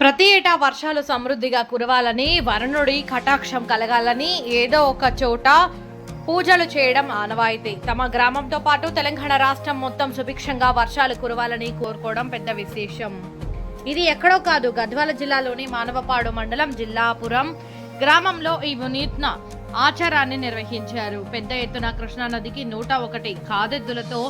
ప్రతి ఏటా వర్షాలు సమృద్ధిగా కురవాలని వరుణుడి కటాక్షం కలగాలని ఏదో ఒక చోట పూజలు చేయడం ఆనవాయితీ. తమ గ్రామంతో పాటు తెలంగాణ రాష్ట్రం మొత్తం సుభిక్షంగా వర్షాలు కురవాలని కోరుకోవడం పెద్ద విశేషం. ఇది ఎక్కడో కాదు గద్వాల జిల్లాలోని మానవపాడు మండలం జిల్లాపురం గ్రామంలో ఈ వినూత్న ఆచారాన్ని నిర్వహించారు. పెద్ద ఎత్తున కృష్ణా నదికి నూట ఒకటి కాదెద్దులతో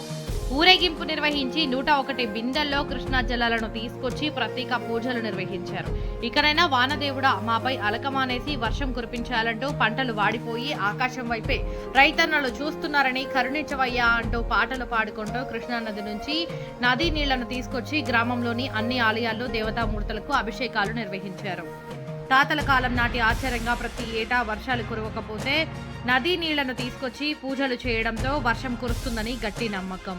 ఊరేగింపు నిర్వహించి నూట ఒకటి బిందెల్లో కృష్ణా జలాలను తీసుకొచ్చి ప్రత్యేక పూజలు నిర్వహించారు. ఇక్కడైనా వానదేవుడ మాపై అలకమానేసి వర్షం కురిపించాలంటూ పంటలు వాడిపోయి ఆకాశం వైపే రైతన్నలు చూస్తున్నారని కరుణించవయ్యా అంటూ పాటలు పాడుకుంటూ కృష్ణానది నుంచి నదీ నీళ్ళను తీసుకొచ్చి గ్రామంలోని అన్ని ఆలయాల్లో దేవతామూర్తులకు అభిషేకాలు నిర్వహించారు. తాతల కాలం నాటి ఆచారంగా ప్రతి ఏటా వర్షాలు కురవకపోతే నదీ నీళ్ళను తీసుకొచ్చి పూజలు చేయడంతో వర్షం కురుస్తుందని గట్టి నమ్మకం.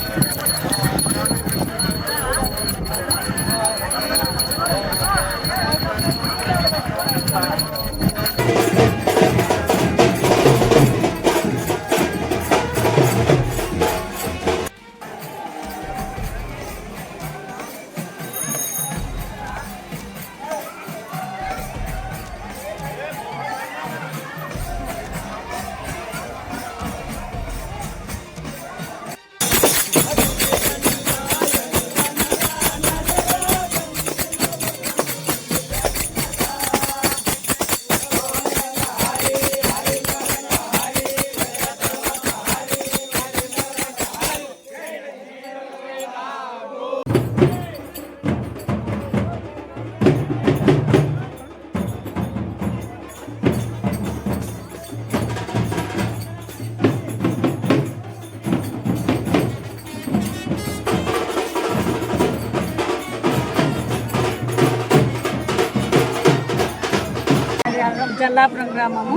చల్లాపురం గ్రామము.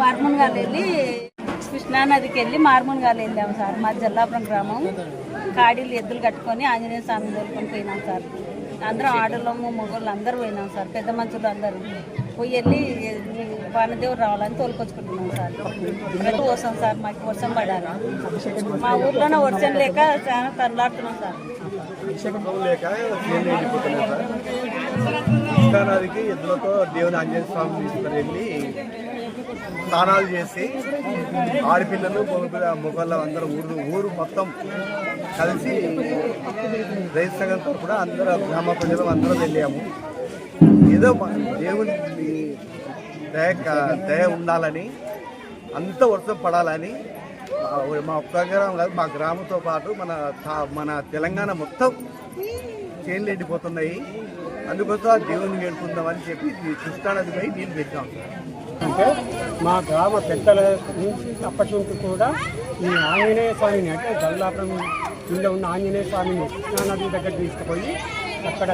మార్మున్గాలు వెళ్ళి కృష్ణానదికి వెళ్ళి మార్మున్గాలు వెళ్ళాము సార్. మా జల్లాపురం గ్రామం. కాడీలు ఎద్దులు కట్టుకొని ఆంజనేయ స్వామి తోలుకొని పోయినాం సార్. అందరం ఆడలము మొగోళ్ళు అందరూ పోయినాం సార్. పెద్ద మనుషులు అందరూ. పోయి వెళ్ళి వానదేవుడు రావాలని తోలుకొచ్చుకుంటున్నాం సార్. ప్రతి వస్తాం సార్ మాకు వర్షం పడాలి. మా ఊర్లోనే వర్షం లేక చాలా తరలాడుతున్నాం సార్. అభిషేకం ఎద్దులతో దేవుని ఆంజనేయ స్వామి తీసుకుని వెళ్ళి స్నానాలు చేసి ఆడపిల్లలు మొగ మొగళ్ళు అందరూ ఊరు ఊరు మొత్తం కలిసి రైతు సంఘంతో కూడా అందరూ గ్రామ ప్రజలు అందరూ వెళ్ళాము. ఏదో మా దేవుని దయ దయ ఉండాలని అంత వర్షం పడాలని మా- ఒక్క గ్రామం కాదు మా గ్రామంతో పాటు మన తా- మన తెలంగాణ మొత్తం చేన్లు ఎండిపోతున్నాయి. అందుకోసం ఆ దేవుని వేడుకుందామని చెప్పి ఈ కృష్ణానదిపై నీళ్ళు పెట్టాం. అంటే మా గ్రామ పెద్దల నుంచి అప్పటి నుంచి కూడా ఈ ఆంజనేయ స్వామిని అంటే గల్లాపురం కింద ఉన్న ఆంజనేయ స్వామిని కృష్ణానది దగ్గర తీసుకుపోయి అక్కడ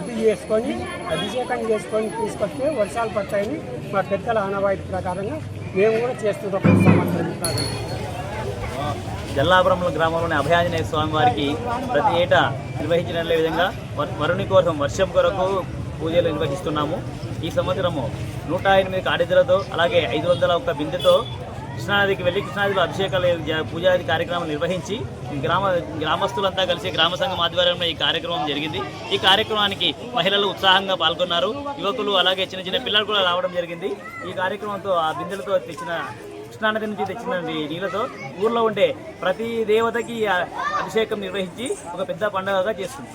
ఇది చేసుకొని అభిషేకం చేసుకొని తీసుకొస్తే వర్షాలు పడతాయని మా పెద్దల ఆనవాయితీ ప్రకారంగా మేము కూడా చేస్తున్నాం ప్రతి సంవత్సరం ప్రకారం జల్లాపురంలో గ్రామంలోని అభయాంజనేయ స్వామి వారికి ప్రతి ఏటా నిర్వహించిన విధంగా వర్- వరుణి కోసం వర్షం కొరకు పూజలు నిర్వహిస్తున్నాము. ఈ సంవత్సరము నూట ఎనిమిది కాడిదలతో అలాగే ఐదు వందల ఒక్క బిందెతో కృష్ణానదికి వెళ్ళి కృష్ణానదిలో అభిషేకాలు పూజాది కార్యక్రమం నిర్వహించి ఈ గ్రామ గ్రామస్తులంతా కలిసి గ్రామ సంఘం ఆధ్వర్యంలో ఈ కార్యక్రమం జరిగింది. ఈ కార్యక్రమానికి మహిళలు ఉత్సాహంగా పాల్గొన్నారు. యువకులు అలాగే చిన్న చిన్న పిల్లలు కూడా రావడం జరిగింది. ఈ కార్యక్రమంతో ఆ బిందెలతో తెచ్చిన కృష్ణానది నుంచి తెచ్చిన నీళ్ళతో. ఊర్లో ఉండే ప్రతి దేవతకి అభిషేకం నిర్వహించి ఒక పెద్ద పండుగగా చేస్తుంది.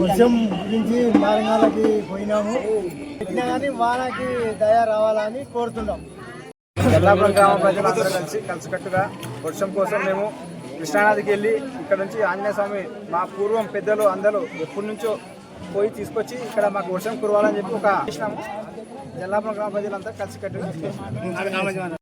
వర్షం గురించి మారణాలకి పోయినాము. కానీ వానకి దయ రావాలని కోరుతున్నాం. ఎల్లాపురం గ్రామ ప్రజలందరూ కలిసి కలిసికట్టుగా వర్షం కోసం మేము కృష్ణానదికి వెళ్ళి ఇక్కడ నుంచి ఆంజనేయ స్వామి మా పూర్వం పెద్దలు అందరూ ఎప్పటి నుంచో పోయి తీసుకొచ్చి ఇక్కడ మాకు వర్షం కురవాలని చెప్పి ఒక చేసినాము. ఎల్లాపురం గ్రామ ప్రజలంతా కలిసికట్టుగా